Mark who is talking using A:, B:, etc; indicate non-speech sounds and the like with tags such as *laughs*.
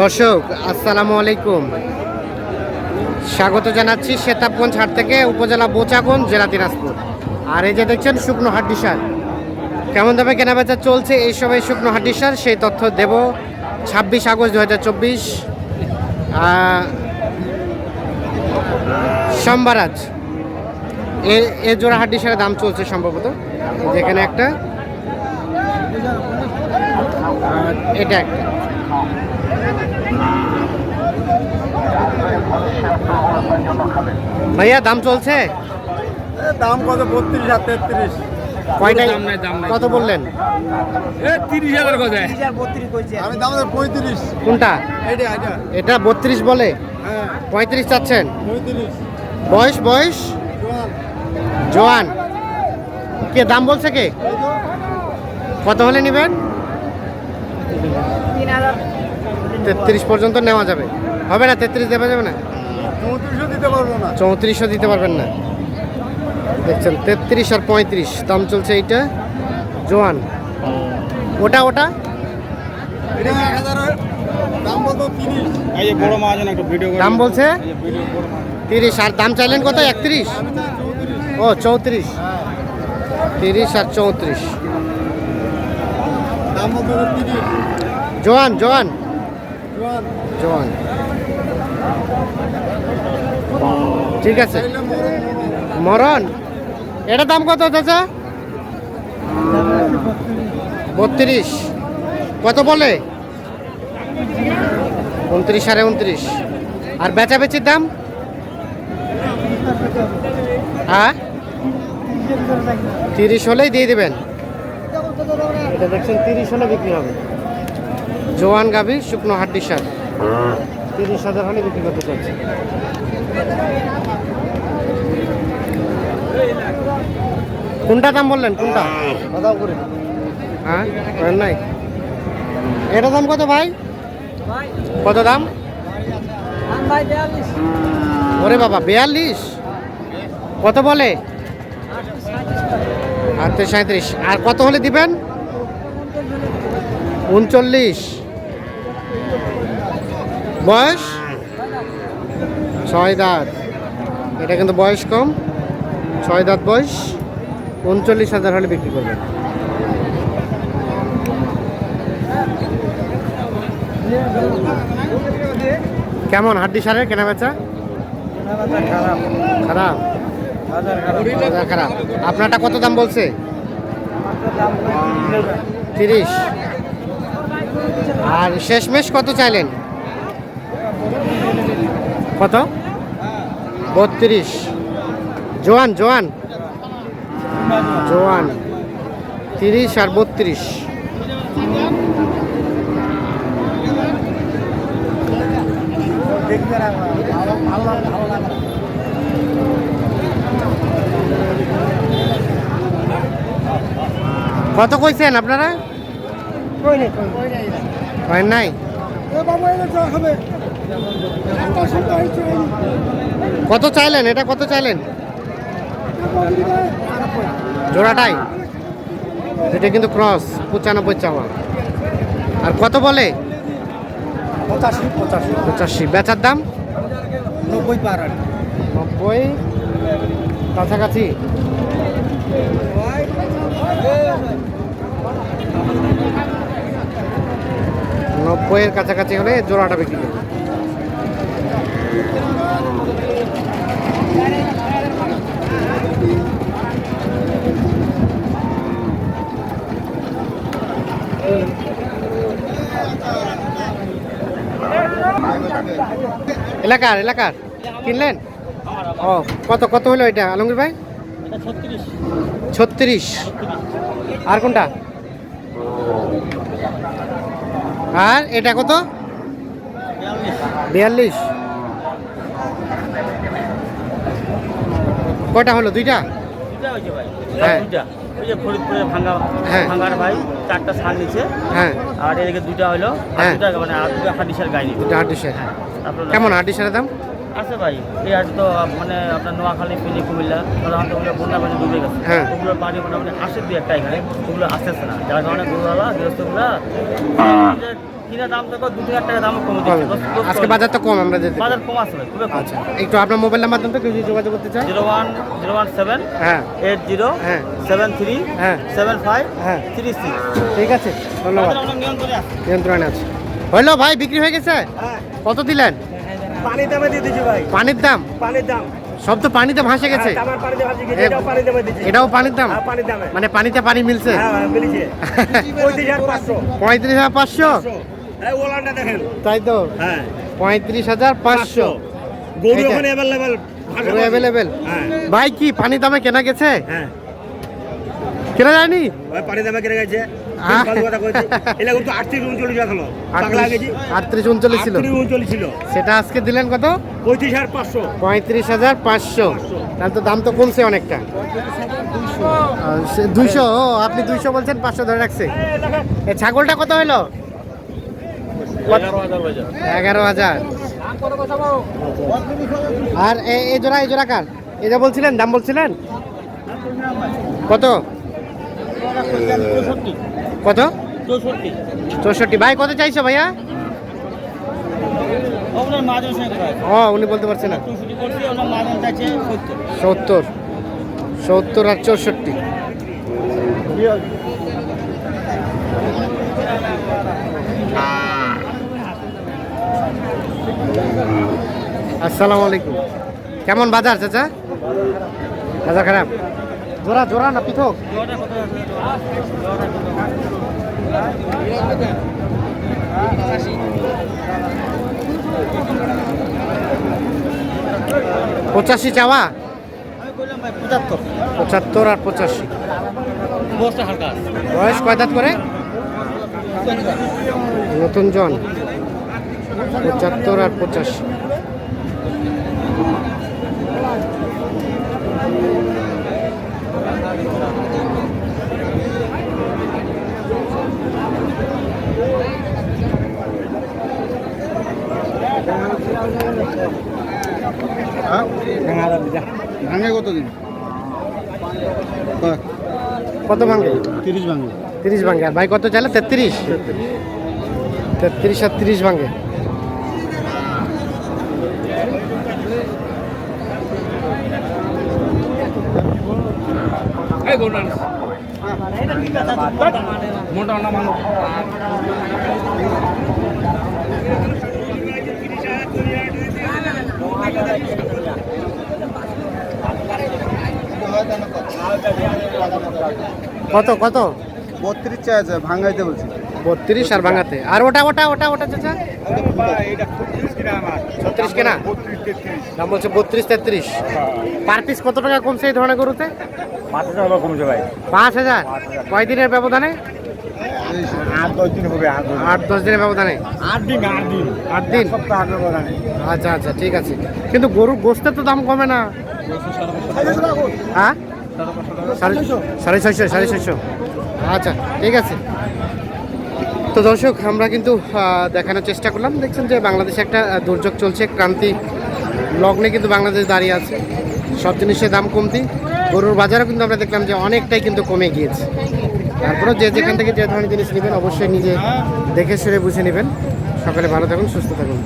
A: দর্শক, আসসালামু আলাইকুম। স্বাগত জানাচ্ছি সেতাবগঞ্জ হাট থেকে, উপজেলা বোচাগঞ্জ, জেলা দিনাজপুর। আর এই যে দেখছেন, শুকনো হাড্ডি সার। কেমন দামে কেনাবেচা চলছে এই সময় শুকনো হাড্ডি সার? সেই তথ্য দেব ছাব্বিশ আগস্ট দু হাজার চব্বিশ সোমবার আজ। এ এ জোড়া হাড্ডি সারের দাম চলছে সম্ভবত, যেখানে একটা, এটা একটা। ভাইয়া দাম চলছে?
B: দাম কত? বত্রিশ আর তেত্রিশ।
A: কয়টাই?
C: দাম নাই, দাম নাই।
A: কত বললেন?
C: এ
B: আমি দাম দেবো পঁয়ত্রিশ।
A: কোনটা?
B: এইটা এইটা।
A: এটা বত্রিশ বলে?
B: হ্যাঁ।
A: পঁয়ত্রিশ চাচ্ছেন?
B: পঁয়ত্রিশ।
A: বয়স বয়স? জোয়ান। কে দাম বলছে কে? কত হলে নেবেন? তেত্রিশ পর্যন্ত নেওয়া যাবে। হবে না? তেত্রিশ দেওয়া যাবে না?
B: চৌত্রিশও দিতে পারব না।
A: চৌত্রিশশো দিতে পারবেন না। দেখছেন তেত্রিশ আর পঁয়ত্রিশ দাম চলছে এইটা। জোয়ান ওটা ওটা?
B: দাম
A: বলছে? তিরিশ আর দাম চাইলেন কত? একত্রিশ? ও চৌত্রিশ। তিরিশ আর চৌত্রিশ। জোয়ান জোয়ান।
B: জোয়ান।
A: ঠিক আছে।
B: মরণ?
A: এটা দাম কত চাচা? বত্রিশ। কত বলে? উনত্রিশ সাড়ে উনত্রিশ। আর বেচা বেচির দাম? হ্যাঁ? তিরিশ হলেই দিয়ে দেবেন। এটা দেখছেন তিরিশ হলে বিক্রি হবে। জোয়ান গাভী শুকনো হাড্ডি সার। তিরিশ হাজার হলে বিক্রি করতে চাচ্ছে কোনটা দাম বললেন? কোনটা?
B: করে
A: হ্যাঁ নাই। এটা দাম কত ভাই? কত দাম? ওরে বাবা, বিয়াল্লিশ। কত বলে? আটত্রিশ সাঁত্রিশ আর কত হলে দিবেন? উনচল্লিশ। বয়স? ছয় দাঁত। এটা কিন্তু বয়স কম। ছয় দাঁত বয়স। উনচল্লিশ হাজার হলে বিক্রি করবেন। কেমন হাড্ডি সারের কেনা বেচা?
B: খারাপ।
A: খারাপ। আপনারটা কত দাম বলছে? তিরিশ। আর শেষমেশ কত চাইলেন? কত? বত্রিশ। জোয়ান জোয়ান। জোয়ান। তিরিশ আর বত্রিশ। কত কইছেন আপনারা?
B: কই নেই কই নেই।
A: কত চাইলেন? এটা কত চাইলেন? জোড়াটাই? এটা কিন্তু ক্রস পঁচানব্বই চাওয়া। আর কত বলে?
B: পঁচাশি পঁচাশি।
A: পঁচাশি। বেচার দাম?
B: নব্বই পার
A: নব্বই। কাছাকাছি? নব্বইয়ের কাছাকাছি হলে জোড়াটা বিক্রি করবে এলাকার এলাকার। কিনলেন? ও, কত কত হলো এটা, আলমগীর ভাই? ছত্রিশ। আর কোনটা? আর এটা কত? বিয়াল্লিশ। কয়টা হলো দুইটা?
D: দুইটা হয়েছে ভাই।
A: হ্যাঁ।
D: দুইটা। ওই যে ফরিদপুরে ভাঙ্গা
A: হ্যাঁ।
D: ভাঙ্গার ভাই চারটা সার
A: হ্যাঁ।
D: আর এদিকে দুইটা হলো
A: হ্যাঁ।
D: দুটা মানে আর দুটা হাডিসের গাই নিবে
A: দুটা হাড্ডিসের কেমন দাম?
D: আছে ভাই। এই হাট তো মানে আপনার নোয়াখালী কুমিল্লা সাধারণত ওগুলো বন্যা পানি ডুবে গেছে। পানি মোটামুটি আসে দুই একটা এখানে। ওগুলো আসতেছে না। যার কারণে গরুওয়ালা গৃহস্থগুলা যে কিনা দাম থেকে দু হাজার টাকা দাম কমে
A: আজকে বাজার তো কম আমরা যেতে
D: বাজার কম আসবে খুবই কম।
A: আচ্ছা একটু আপনার মোবাইল নাম্বার দেন তো কেউ যদি যোগাযোগ করতে চায়।
D: Zero one zero one seven
A: হ্যাঁ।
D: এইট জিরো
A: হ্যাঁ।
D: সেভেন থ্রি
A: হ্যাঁ।
D: সেভেন ফাইভ
A: হ্যাঁ।
D: Three six.
A: ঠিক আছে ধন্যবাদ।
D: নিয়ন্ত্রণে আছে।
A: হইল ভাই বিক্রি হয়ে গেছে? কত দিলেন?
B: পানি দামে দিয়ে দিচ্ছি ভাই।
A: পানির দাম?
B: পানির দাম।
A: সব তো পানিতে ভাসে গেছে।
B: হ্যাঁ, এটাও
A: পানির দাম
B: হ্যাঁ পানির
A: মানে পানিতে পানি মিলছে?
B: হ্যাঁ হ্যাঁ, *laughs* পঁয়ত্রিশ হাজার পাঁচশো। দেখেন।
A: তাই তো?
B: হ্যাঁ।
A: পঁয়ত্রিশ হাজার পাঁচশো।
B: গরু অ্যাভেলেবেল
A: অ্যাভেলেবেল
B: হ্যাঁ।
A: ভাই কি পানি দামে কেনা গেছে?
B: হ্যাঁ।
A: কেনা যায়নি?
B: ওই পানি দামে কেটে গেছে।
A: সেটা আজকে দিলেন কত?
B: পঁয়ত্রিশ হাজার পাঁচশো।
A: তাহলে তো দাম তো কমছে অনেকটা। দুইশো আপনি দুইশো বলছেন পাঁচশো ধরে রাখছে। ছাগলটা কত হলো
D: এগারো হাজার।
A: আর এই জোড়া এই জোড়া কার? এটা বলছিলেন, দাম বলছিলেন? কত? কত?
D: চৌষট্টি।
A: ভাই, কত চাইছো ভাইয়া? ও, উনি বলতে পারছে না।
D: সত্তর।
A: সত্তর আর চৌষট্টি। আসসালামু আলাইকুম। কেমন বাজার চাচা? বাজার খারাপ? জোড়া জোড়া না পৃথক? পঁচাশি চাওয়া?
D: পঁচাত্তর
A: পঁচাত্তর আর পঁচাশি। বয়স কয় দাঁত করে? নতুন জন। পঁচাত্তর আর পঁচাশি।
C: ভাঙে কত দিন
A: কত ভাঙে?
C: তিরিশ ভাঙে।
A: তিরিশ ভাঙে। আর ভাই কত চাইলে? তেত্রিশ। তেত্রিশ। আর তিরিশ ভাঙে।
C: মোটা না মানো
A: কত কত?
C: বত্রিশ চাইছে ভাঙাইতে বলছি।
A: বত্রিশ আর ভাঙাতে। আর ওটা ওটা ওটা ওটা চাচা? ছত্রিশ কেনা? দাম বলছে বত্রিশ তেত্রিশ। পার পিস কত টাকা কমছে এই ধরনের গরুতে?
C: পাঁচ হাজার কমছে ভাই।
A: পাঁচ হাজার? কয় দিনের ব্যবধানে?
C: আট দশ
A: দিনের ব্যবধানে?
C: আট দিন আট দিন।
A: আট দিন? আচ্ছা আচ্ছা ঠিক আছে। কিন্তু গরুর গোস্তের তো দাম কমে না। হ্যাঁ? সাড়ে ছয়শো সাড়ে ছয়শো। আচ্ছা ঠিক আছে। তো দর্শক, আমরা কিন্তু দেখানোর চেষ্টা করলাম। দেখছেন যে বাংলাদেশে একটা দুর্যোগ চলছে, ক্রান্তি লগ্নে কিন্তু বাংলাদেশ দাঁড়িয়ে আছে। সব জিনিসের দাম কমতি। গরুর বাজারও কিন্তু আমরা দেখলাম যে অনেকটাই কিন্তু কমে গিয়েছে। তারপরেও যে যেখান থেকে যে ধরনের জিনিস নেবেন, অবশ্যই নিজে দেখে শুনে বুঝে নেবেন। সকালে ভালো থাকুন, সুস্থ থাকুন।